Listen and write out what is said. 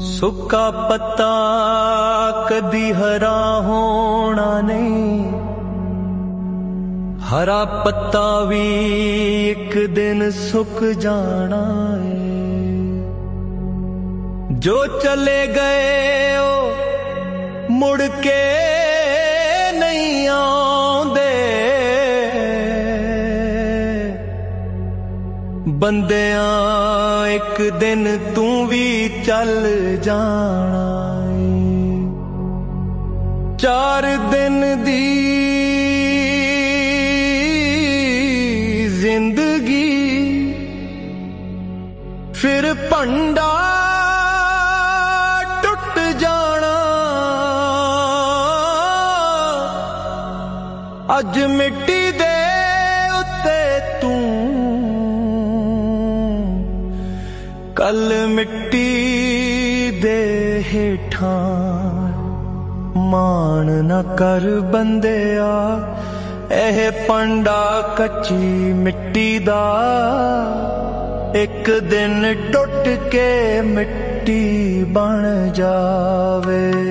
ਸੁੱਕਾ ਪੱਤਾ ਕਦੀ ਹਰਾ ਹੋਣਾ ਨਹੀਂ। ਹਰਾ ਪੱਤਾ ਵੀ ਇੱਕ ਦਿਨ ਸੁੱਕ ਜਾਣਾ ਏ। ਜੋ ਚਲੇ ਗਏ ਉਹ ਮੁੜ ਕੇ ਨਹੀਂ ਆ ਬੰਦਿਆਂ, ਇੱਕ ਦਿਨ ਤੂੰ ਵੀ ਚੱਲ ਜਾਣਾ ਏ। ਚਾਰ ਦਿਨ ਦੀ ਜ਼ਿੰਦਗੀ, ਫਿਰ ਭੰਡਾ ਟੁੱਟ ਜਾਣਾ। ਅੱਜ ਮਿੱਟੀ ਦੇ ਕੱਲ ਮਿੱਟੀ ਦੇ ਹੇਠਾਂ ਮਾਣ ਨਾ ਕਰ ਬੰਦਿਆ, ਇਹ ਪੰਡਾ ਕੱਚੀ ਮਿੱਟੀ ਦਾ, ਇੱਕ ਦਿਨ ਟੁੱਟ ਕੇ ਮਿੱਟੀ ਬਣ ਜਾਵੇ।